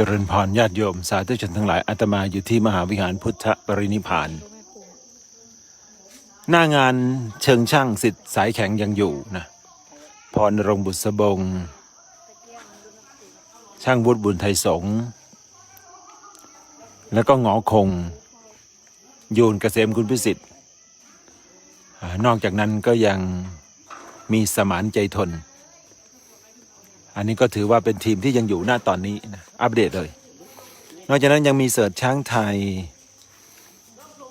เจริญพรญาติโยมสาธุชนทั้งหลายอาตมาอยู่ที่มหาวิหารพุทธปรินิพาน หน้างานเชิงช่างสิทธิ์สายแข็งยังอยู่นะพรรงบุษบง ช่างวุฒิบุญไทยสง แล้วก็หงอคง โยนเกษมคุณพิสิทธิ์ นอกจากนั้นก็ยังมีสมานใจทน อันนี้ก็ถือว่าเป็นทีมที่ยังอยู่หน้าตอนนี้นะอัปเดตเลย นอกจากนั้นยังมีเสิร์ชช้างไทย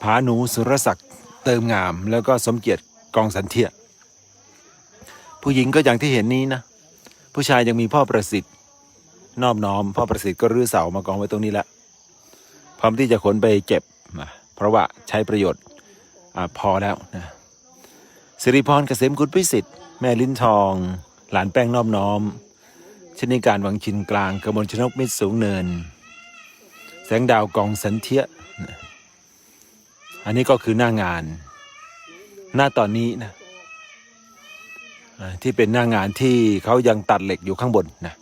ผาหนูสุรศักดิ์เติมงาม แล้วก็สมเกียรติกองสันเทียผู้หญิงก็อย่างที่เห็นนี้นะ ผู้ชายยังมีพ่อประสิทธิ์ นอบน้อม พ่อประสิทธิ์ก็รื้อเสามากองไว้ตรงนี้แล้วพร้อมที่จะขนไปเก็บนะเพราะว่าใช้ประโยชน์อพอแล้วนะสิริพรเกษมกุลพิสิทธิ์แม่ลิ้นทอง หลานแป้งนอบน้อม ชนิการวังชินกลางกระมวลชนกมิตรสูงเนิน แสงดาวกองสันเทียอันนี้ก็คือหน้างาน หน้าตอนนี้นะที่เป็นหน้างานที่เขายังตัดเหล็กอยู่ข้างบนนะ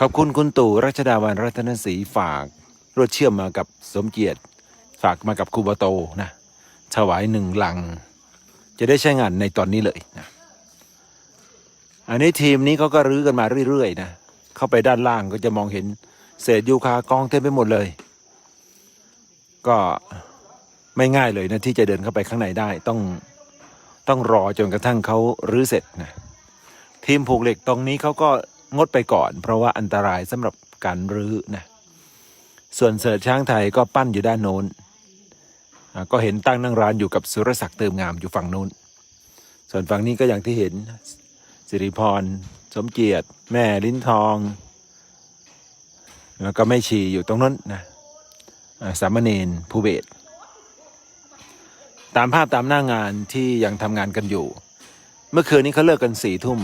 ขอบคุณคุณตู่รัชดาวันรัตนศรีฝากรถเชื่อมมากับสมเกียรติฝากมากับคูบาโตนะถวายหนึ่งหลัง จะได้ใช้งานในตอนนี้เลยนะ อันนี้ทีมนี้เขาก็รื้อกันมาเรื่อยๆนะเข้าไปด้านล่างก็จะมองเห็นเศษยูคากองเต็มไปหมดเลย ก็ไม่ง่ายเลยนะที่จะเดินเข้าไปข้างในได้ต้องต้องรอจนกระทั่งเขารื้อเสร็จนะทีมผูกเหล็กตรงนี้เขาก็งดไปก่อน เพราะว่าอันตรายสำหรับการรื้อนะส่วนเสิร์ชช้างไทยก็ปั้นอยู่ด้านโน้นก็เห็นตั้งนั่งร้านอยู่กับสุรศักดิ์เติมงามอยู่ฝั่งโน้น ส่วนฝั่งนี้ก็อย่างที่เห็น สิริพร สมเกียรติ แม่ลิ้นทอง แล้วก็แม่ชีอยู่ตรงนั้นนะสามเณรภูเบศตามภาพตามหน้างานที่ยังทำงานกันอยู่ เมื่อคืนนี้เขาเลิกกันสี่ทุ่ม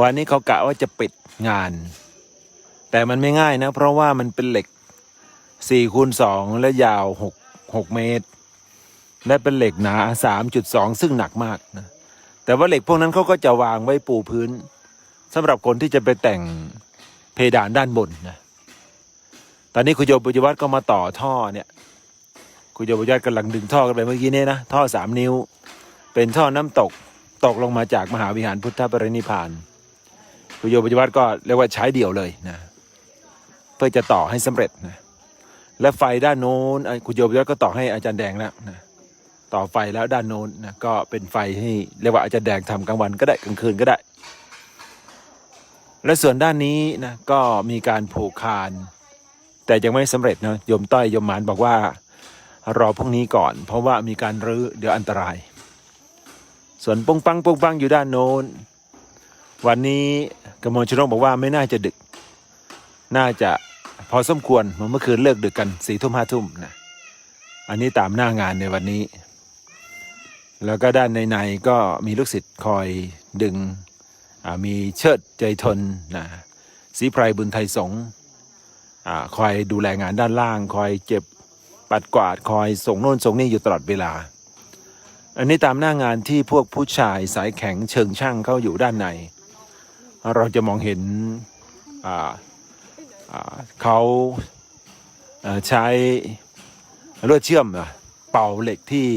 วันนี้เขากะว่าจะปิดงาน แต่มันไม่ง่ายนะ เพราะว่ามันเป็นเหล็กสี่คูณสองและยาวหกหกเมตร และเป็นเหล็กหนาสามจุดสองซึ่งหนักมากนะ แต่ว่าเหล็กพวกนั้นเขาก็จะวางไว้ปูพื้นสำหรับคนที่จะไปแต่งเพดานด้านบนนะตอนนี้คุณโยมปุญวัฒน์ก็มาต่อท่อเนี่ยคุณโยมปุญวัฒน์กำลังดึงท่อกันไปเมื่อกี้เนี่ยนะท่อสามนิ้ว เป็นท่อน้ำตกตกลงมาจากมหาวิหารพุทธปรินิพพานคุณโยมปุญวัฒน์ก็เรียกว่าใช้เดี่ยวเลยนะเพื่อจะต่อให้สำเร็จนะและไฟด้านโน้นคุณโยมปุญญวัฒน์ก็ต่อให้อาจารย์แดงแล้วนะ ต่อไฟแล้วด้านโน้นนะก็เป็นไฟที่เรียกว่าอาจจะแดงทำกลางวันก็ได้กลางคืนก็ได้ และส่วนด้านนี้นะก็มีการผูกคาน แต่ยังไม่สำเร็จนะโยมต้อยโยมหมานบอกว่ารอพรุ่งนี้ก่อน เพราะว่ามีการรื้อเดี๋ยวอันตราย ส่วนปุ้งปังปุ้งปังอยู่ด้านโน้น วันนี้กมลชนกบอกว่าไม่น่าจะดึก น่าจะพอสมควรเมื่อคืนเลิกดึกกันสี่ทุ่มห้าทุ่มนะอันนี้ตามหน้างานในวันนี้ แล้วก็ด้านในในๆก็มีลูกศิษย์คอยดึงมีเชิดใจทนนะสีไพรบุญไทยสงอคอยดูแลงานด้านล่าง คอยเก็บปัดกวาดคอยส่งโน่นส่งนี่อยู่ตลอดเวลา อันนี้ตามหน้างานที่พวกผู้ชายสายแข็งเชิงช่างเข้าอยู่ด้านใน เราจะมองเห็นเขาใช้ลวดเชื่อมเป่าเหล็กที่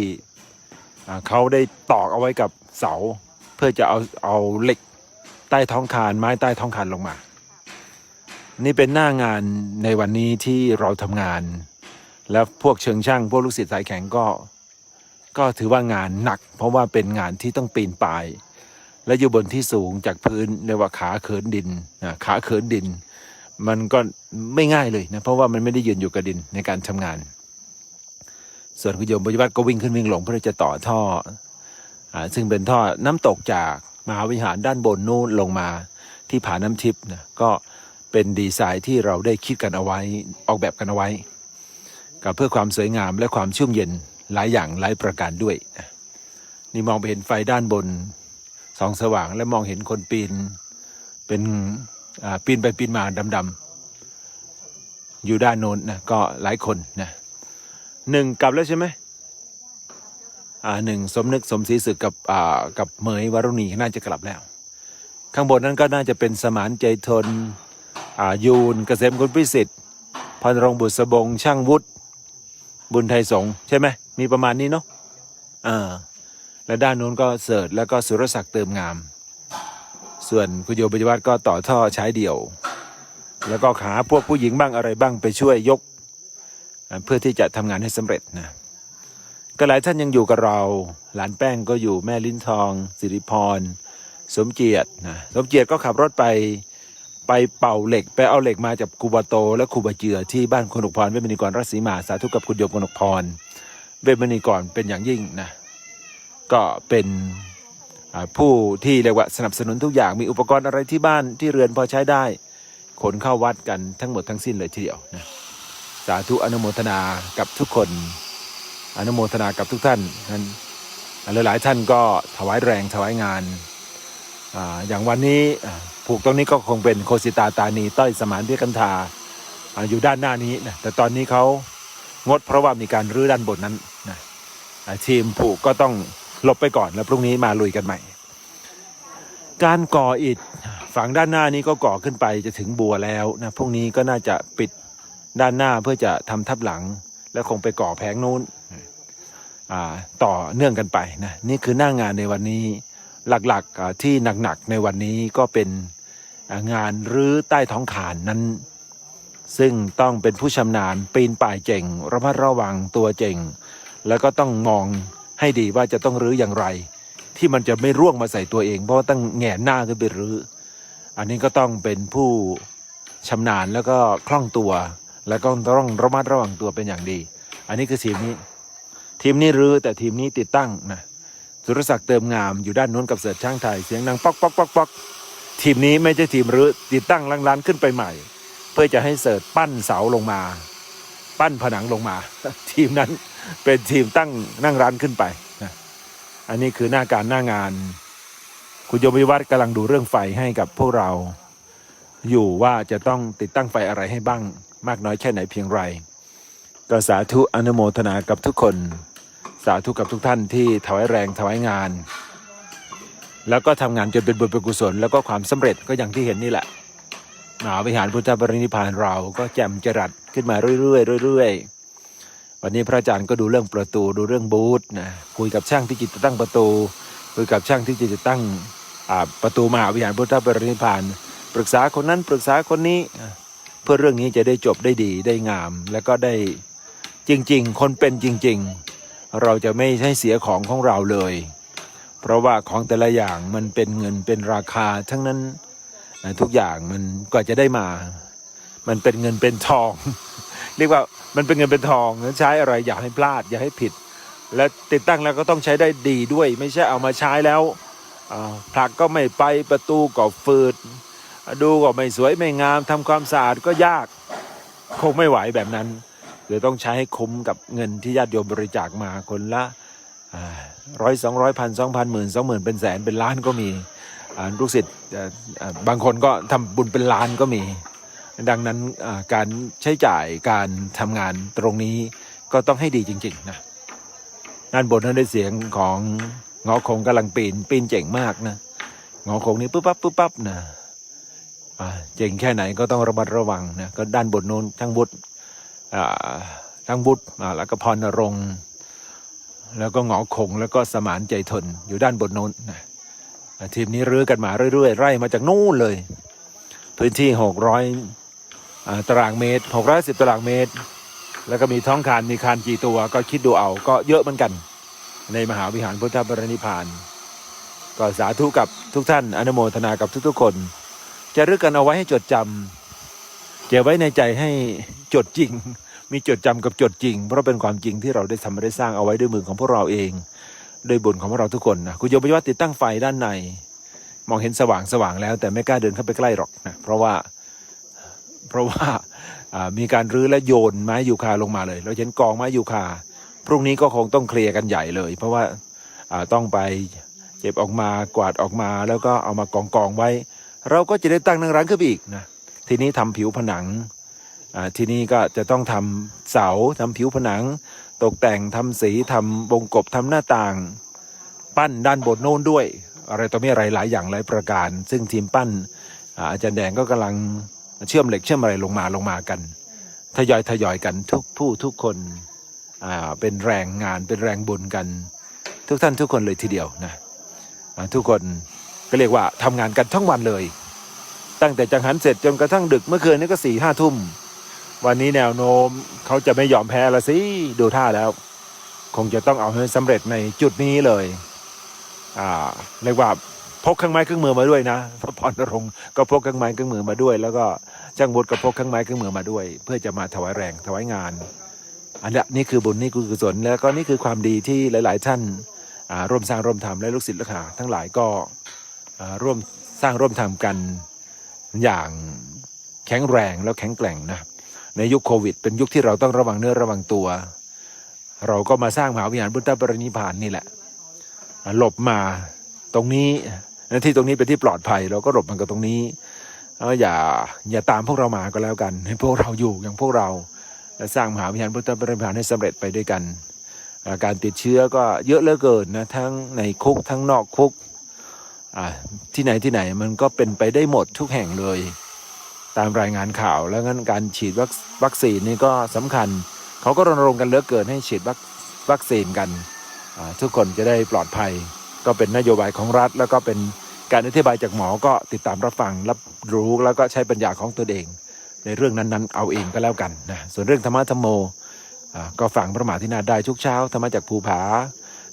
เขาได้ตอกเอาไว้กับเสา เพื่อจะเอาเอาเหล็กใต้ท้องคานไม้ใต้ท้องคานลงมา นี่เป็นหน้างานในวันนี้ที่เราทำงาน แล้วพวกเชิงช่าง พวกลูกศิษย์สายแข็งก็ ก็ถือว่างานหนัก เพราะว่าเป็นงานที่ต้องปีนป่าย และอยู่บนที่สูงจากพื้นเรียกว่าขาเขินดินนะขาเขินดิน มันก็ไม่ง่ายเลยนะเพราะว่ามันไม่ได้ยืนอยู่กับดินในการทำงาน ส่วนคุณโยมปฏิวัติก็วิ่งขึ้นวิ่งลงเพื่อจะต่อท่ออซึ่งเป็นท่อน้ำตกจากมหาวิหารด้านบนนู้นลงมาที่ผาน้ำทิพย์นะก็เป็นดีไซน์ที่เราได้คิดกันเอาไว้ออกแบบกันเอาไว้ กับเพื่อความสวยงามและความชุ่มเย็นหลายอย่างหลายประการด้วยนะนี่มองไปเห็นไฟด้านบนสองสว่างและมองเห็นคนปีน เป็นปีนไปปีนมาดำๆอยู่ด้านโน้นนะก็หลายคนนะ หนึ่งกลับแล้วใช่ไหมอ่าหนึ่งสมนึกสมศรีศึกกับอ่ากับเหมยวารุณีน่าจะกลับแล้ว ข้างบนนั้นก็น่าจะเป็นสมานใจทนอ่ายูนเกษมคุณพิสิทธิ์พันรงค์บุษบงช่างวุฒิบุญไทยสงฆ์ใช่ไหมมีประมาณนี้เนาะอ่าและด้านนู้นก็เสิร์ชแล้วก็สุรศักดิ์เติมงาม ส่วนคุณโยบยวัฒน์ก็ต่อท่อใช้เดี่ยว แล้วก็หาพวกผู้หญิงบ้างอะไรบ้างไปช่วยยก เพื่อที่จะทำงานให้สำเร็จนะก็หลายท่านยังอยู่กับเรา หลานแป้งก็อยู่แม่ลิ้นทอง สิริพร สมเกียรตินะสมเกียรติก็ขับรถไปไปเป่าเหล็ก ไปเอาเหล็กมาจากคูบาโต และคูบาเจือที่บ้านคุณกพรเวทมณีกรรัศีมาสาธุกับคุณโยมกนกพรเวทมณีกรเป็นอย่างยิ่งนะก็เป็นผู้ที่เรียกว่าสนับสนุนทุกอย่างมีอุปกรณ์อะไรที่บ้านที่เรือนพอใช้ได้ ขนเข้าวัดกันทั้งหมดทั้งสิ้นเลยทีเดียวนะ สาธุอนุโมทนากับทุกคน อนุโมทนากับทุกท่านนั้นหลายๆท่านก็ถวายแรงถวายงานอาอย่างวันนี้ผูกตรงนี้ก็คงเป็นโคสิตาตานีต้อยสมานพิกันธาอาอยู่ด้านหน้านี้นะแต่ตอนนี้เขางดเพราะว่ามีการรื้อด้านบนนั้นนะทีมผูกก็ต้องหลบไปก่อนแล้วพรุ่งนี้มาลุยกันใหม่ การก่ออิฐฝั่งด้านหน้านี้ก็ก่อขึ้นไปจะถึงบัวแล้วนะพรุ่งนี้ก็น่าจะปิด ด้านหน้าเพื่อจะทำทับหลัง แล้วคงไปก่อแผงนู้นต่อเนื่องกันไปนะนี่คือหน้างานในวันนี้หลักๆที่หนักๆในวันนี้ก็เป็นงานรื้อใต้ท้องขานนั้น ซึ่งต้องเป็นผู้ชำนาญปีนป่ายเจ่งระมัดระวังตัวเจ่ง แล้วก็ต้องมองให้ดีว่าจะต้องรื้ออย่างไร ที่มันจะไม่ร่วงมาใส่ตัวเอง เพราะว่าต้องแหงนหน้าขึ้นไปรื้ออันนี้ก็ต้องเป็นผู้ชำนาญแล้วก็คล่องตัว แล้วก็ต้องระมัดระวังตัวเป็นอย่างดี อันนี้คือทีมนี้ ทีมนี้รื้อแต่ทีมนี้ติดตั้งนะสุรศักดิ์เติมงามอยู่ด้านนู้นกับเสิร์ชช่างไทยเสียงดังป๊อกป๊อกป๊อกป๊อกทีมนี้ไม่ใช่ทีมรื้อติดตั้งลังลานขึ้นไปใหม่ เพื่อจะให้เสิร์ชปั้นเสาลงมา ปั้นผนังลงมา ทีมนั้นเป็นทีมตั้งนั่งร้านขึ้นไปนะอันนี้คือหน้าการหน้างาน คุณโยมวิวัฒน์กำลังดูเรื่องไฟให้กับพวกเรา อยู่ว่าจะต้องติดตั้งไฟอะไรให้บ้าง มากน้อยแค่ไหนเพียงไร ก็สาธุอนุโมทนากับทุกคน สาธุกับทุกท่านที่ถวายแรงถวายงาน แล้วก็ทำงานจนเป็นบุญเป็นกุศล แล้วก็ความสำเร็จก็อย่างที่เห็นนี่แหละมหาวิหารพุทธบรินิพานเราก็แจ่มจรัสขึ้นมาเรื่อยๆเรื่อยๆวันนี้พระอาจารย์ก็ดูเรื่องประตูดูเรื่องบูธนะคุยกับช่างที่จะตั้งประตูคุยกับช่างที่จะตั้งประตูมหาวิหารพุทธบรินิพานปรึกษาคนนั้นปรึกษาคนนี้ เพื่อเรื่องนี้จะได้จบได้ดีได้งาม แล้วก็ได้จริง ๆ คนเป็นจริง ๆ เราจะไม่ใช่เสียของของเราเลย เพราะว่าของแต่ละอย่างมันเป็นเงินเป็นราคา ทั้งนั้นทุกอย่างมันกว่าจะได้มา มันเป็นเงินเป็นทอง เรียกว่ามันเป็นเงินเป็นทองนั้นใช้อะไรอย่าให้พลาดอย่าให้ผิด และติดตั้งแล้วก็ต้องใช้ได้ดีด้วย ไม่ใช่เอามาใช้แล้วผลักก็ไม่ไปประตูก็ฟืด ดูก็ไม่สวยไม่งามทำความสะอาดก็ยาก คงไม่ไหวแบบนั้นเดี๋ยต้องใช้ให้คุ้มกับเงินที่ญาติโยมบริจาคมาคนละร้อยสองร้อยพันสองพันหมื่นสองหมื่นเป็นแสนเป็นล้านก็มีลูกศิษย์บางคนก็ทำบุญเป็นล้านก็มี ดังนั้นการใช้จ่ายการทำงานตรงนี้ก็ต้องให้ดีจริงๆนะด้านบนนั้นได้เสียงของงอคงกำลังปีนปีนเจ๋งมากนะงอคงนี่ปุ๊บปั๊บปุ๊บปั๊บนะ เจ๋งแค่ไหนก็ต้องระมัดระวังนะก็ด้านบนโน้นทั้งบุตรอ่าทั้งบุตรแล้วก็พรณรงแล้วก็หงอคงแล้วก็สมานใจทนอยู่ด้านบนโน้นนะทีมนี้รื้อกันมาเรื่อยๆไล่มาจากนู่นเลย พื้นที่หกร้อยตารางเมตรหกร้อยสิบตารางเมตร แล้วก็มีท้องคานมีคานกี่ตัวก็คิดดูเอาก็เยอะเหมือนกัน ในมหาวิหารพุทธบรนิพานก็สาธุกับทุกท่านอนุโมทนากับทุกๆคน จะรึกกันเอาไว้ให้จดจำเก็บไว้ในใจให้จดจริง มีจดจำกับจดจริง เพราะเป็นความจริงที่เราได้ทำได้สร้างเอาไว้ด้วยมือของพวกเราเองด้วยบุญของพวกเราทุกคนนะคุณโยมปฏิวัตติดตั้งไฟด้านใน มองเห็นสว่างสว่างแล้ว แต่ไม่กล้าเดินเข้าไปใกล้หรอกนะเพราะว่าเพราะว่ามีการรื้อและโยนไม้ยูคาลงมาเลย เราเห็นกองไม้ยูคาพรุ่งนี้ก็คงต้องเคลียร์กันใหญ่เลย เพราะว่าต้องไปเก็บออกมากวาดออกมาแล้วก็เอามากองกองๆไว้ เราก็จะได้ตั้งนั่งร้านขึ้นไปอีกนะทีนี้ทำผิวผนังอ่าทีนี้ก็จะต้องทำเสาทำผิวผนัง ตกแต่งทำสีทำวงกบทำหน้าต่าง ปั้นด้านบนโน้นด้วย อะไรต่อมีอะไรหลายอย่างหลายประการ ซึ่งทีมปั้นอาอาจารย์แดงก็กำลังเชื่อมเหล็กเชื่อมอะไรลงมาลงมากันทยอยทยอยกันทุกผู้ทุกคนอ่าเป็นแรงงานเป็นแรงบุญกัน ทุกท่านทุกคนเลยทีเดียวนะอ่าทุกคน ก็เรียกว่าทำงานกันทั้งวันเลย ตั้งแต่จังหันเสร็จจนกระทั่งดึกเมื่อคืนนี้ก็สี่ห้าทุ่ม วันนี้แนวโน้มเขาจะไม่ยอมแพ้ละสิดูท่าแล้ว คงจะต้องเอาให้สำเร็จในจุดนี้เลย อ่าเรียกว่าพกเครื่องไม้เครื่องมือมาด้วยนะพระพรณรงค์ก็พกเครื่องไม้เครื่องมือมาด้วย แล้วก็จ้างวุฒิก็พกเครื่องไม้เครื่องมือมาด้วย เพื่อจะมาถวายแรงถวายงาน อันนี้นี่คือบุญนี่คือกุศลแล้วก็นี่คือความดีที่หลาย ๆ ท่านอ่าร่วมสร้างร่วมทำและลูกศิษย์ลูกหาทั้งหลายก็ ร่วมสร้างร่วมทำกันอย่างแข็งแรงแล้วแข็งแกร่งนะในยุคโควิด เป็นยุคที่เราต้องระวังเนื้อระวังตัว เราก็มาสร้างมหาวิหารพุทธปรินิพานนี่แหละหลบมาตรงนี้ที่ตรงนี้เป็นที่ปลอดภัย เราก็หลบมันกับตรงนี้แล้วอย่าอย่าตามพวกเรามาก็แล้วกัน ให้พวกเราอยู่อย่างพวกเราและสร้างมหาวิหารพุทธปรินิพานให้สำเร็จไปด้วยกัน การติดเชื้อก็เยอะเหลือเกินนะทั้งในคุกทั้งนอกคุก ที่ไหนที่ไหนมันก็เป็นไปได้หมดทุกแห่งเลย ตามรายงานข่าวแล้วงั้นการฉีดวัคซีนนี่ก็สำคัญ เขาก็รณรงค์กันเหลือเกินให้ฉีดวัคซีนกัน ทุกคนจะได้ปลอดภัย ก็เป็นนโยบายของรัฐ แล้วก็เป็นการอธิบายจากหมอก็ติดตามรับฟังรับรู้แล้วก็ใช้ปัญญาของตัวเอง ในเรื่องนั้นๆ เอาเองก็แล้วกันนะส่วนเรื่องธรรมะธรรมโมก็ฟังพระมหาธินาได้ทุกเช้าธรรมะจากภูผา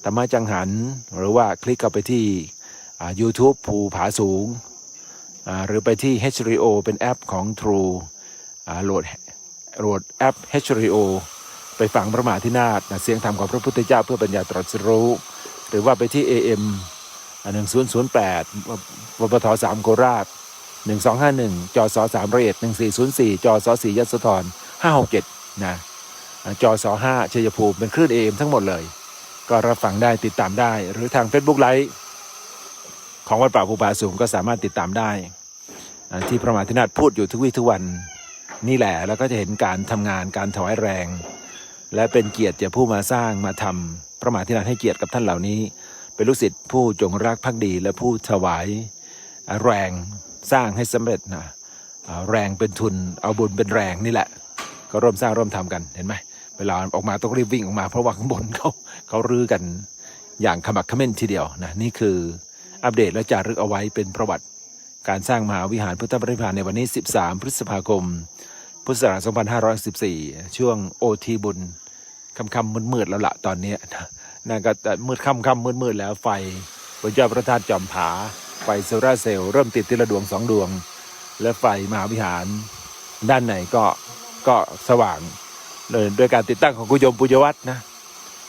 ธรรมะจังหัน หรือว่าคลิกเข้าไปที่ YouTube ภูผาสูงอ่าหรือไปที่ HRO เป็นแอปของ True อ่าโหลดโหลดแอป HRO ไปฟังพระมหาธินาถนะเสียงธรรมของพระพุทธเจ้าเพื่อปัญญาตรัสรู้ หรือว่าไปที่ AM หนึ่งศูนย์ศูนย์แปดวปทสามโคราชหนึ่งสองห้าหนึ่งจอสอสามร้อยเอ็ดหนึ่งสี่ศูนย์สี่จอสอสี่ยโสธรห้าหกเจ็ดนะจอสอห้าชัยภูมิเป็นคลื่น AM ทั้งหมดเลย ก็รับฟังได้ติดตามได้ หรือทาง Facebook ไลฟ์ ของวัดป่าภูผาสูงก็สามารถติดตามได้ที่พระมหาธินาถพูดอยู่ทุกวี่ทุกวันนี่แหละแล้วก็จะเห็นการทำงานการถวายแรง และเป็นเกียรติแก่ผู้มาสร้างมาทำพระมหาธินาถให้เกียรติกับท่านเหล่านี้ เป็นลูกศิษย์ผู้จงรักภักดีและผู้ถวายแรงสร้างให้สำเร็จนะแรงเป็นทุนเอาบุญเป็นแรงนี่แหละ ก็ร่วมสร้างร่วมทำกันเห็นไหมเวลาออกมาต้องรีบวิ่งออกมาเพราะว่าข้างบนเขาเขารื้อกันอย่างขมักขม้นทีเดียวนะนี่คือ อัปเดตและจารึกเอาไว้เป็นประวัติ การสร้างมหาวิหารพุทธปรินิพานในวันนี้ 13 พฤษภาคม พุทธศักราช2514 ช่วงโอทีบุญค่ำๆมืดๆแล้วละตอนนี้นะนั่นก็แต่มืดค่ำๆมืดๆแล้วไฟบนยอดพระธาตุจอมผา ไฟโซลาร์เซลล์เริ่มติดทีละดวงสองดวง และไฟมหาวิหาร ด้านในก็ก็สว่างเลยด้วยการติดตั้งของกุยมปุญญวัฒน์นะ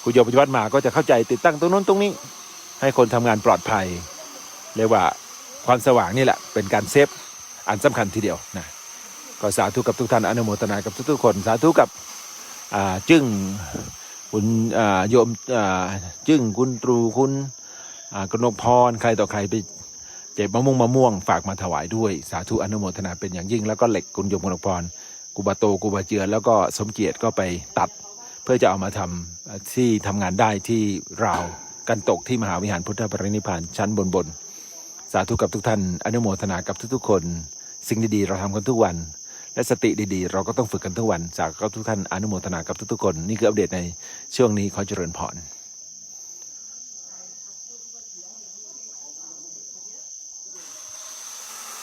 กุยมปุญญวัฒน์มาก็จะเข้าใจติดตั้งตรงนู้นตรงนี้ ให้คนทำงานปลอดภัย เรียกว่าความสว่างนี่แหละเป็นการเซฟอันสำคัญทีเดียวนะก็สาธุกับทุกท่านอนุโมทนากับทุกๆคนสาธุกับจึงคุณโยมจึงคุณตรูคุณกนกพรใครต่อใครไปเจ็บมะม่วงมะม่วงฝากมาถวายด้วย สาธุอนุโมทนาเป็นอย่างยิ่ง แล้วก็เหล็กคุณโยมกนกพรกุบาโตกุบาเจือแล้วก็สมเกียรติก็ไปตัด เพื่อจะเอามาทำที่ทำงานได้ที่ราวกันตกที่มหาวิหารพุทธปรินิพานชั้นบนบน สาธุกับทุกท่านอนุโมทนากับทุกๆคน สิ่งดีๆเราทำกันทุกวัน และสติดีๆ เราก็ต้องฝึกกันทุกวันสาธุกับทุกท่านอนุโมทนากับทุกๆคน นี่คืออัปเดตในช่วงนี้ขอเจริญพร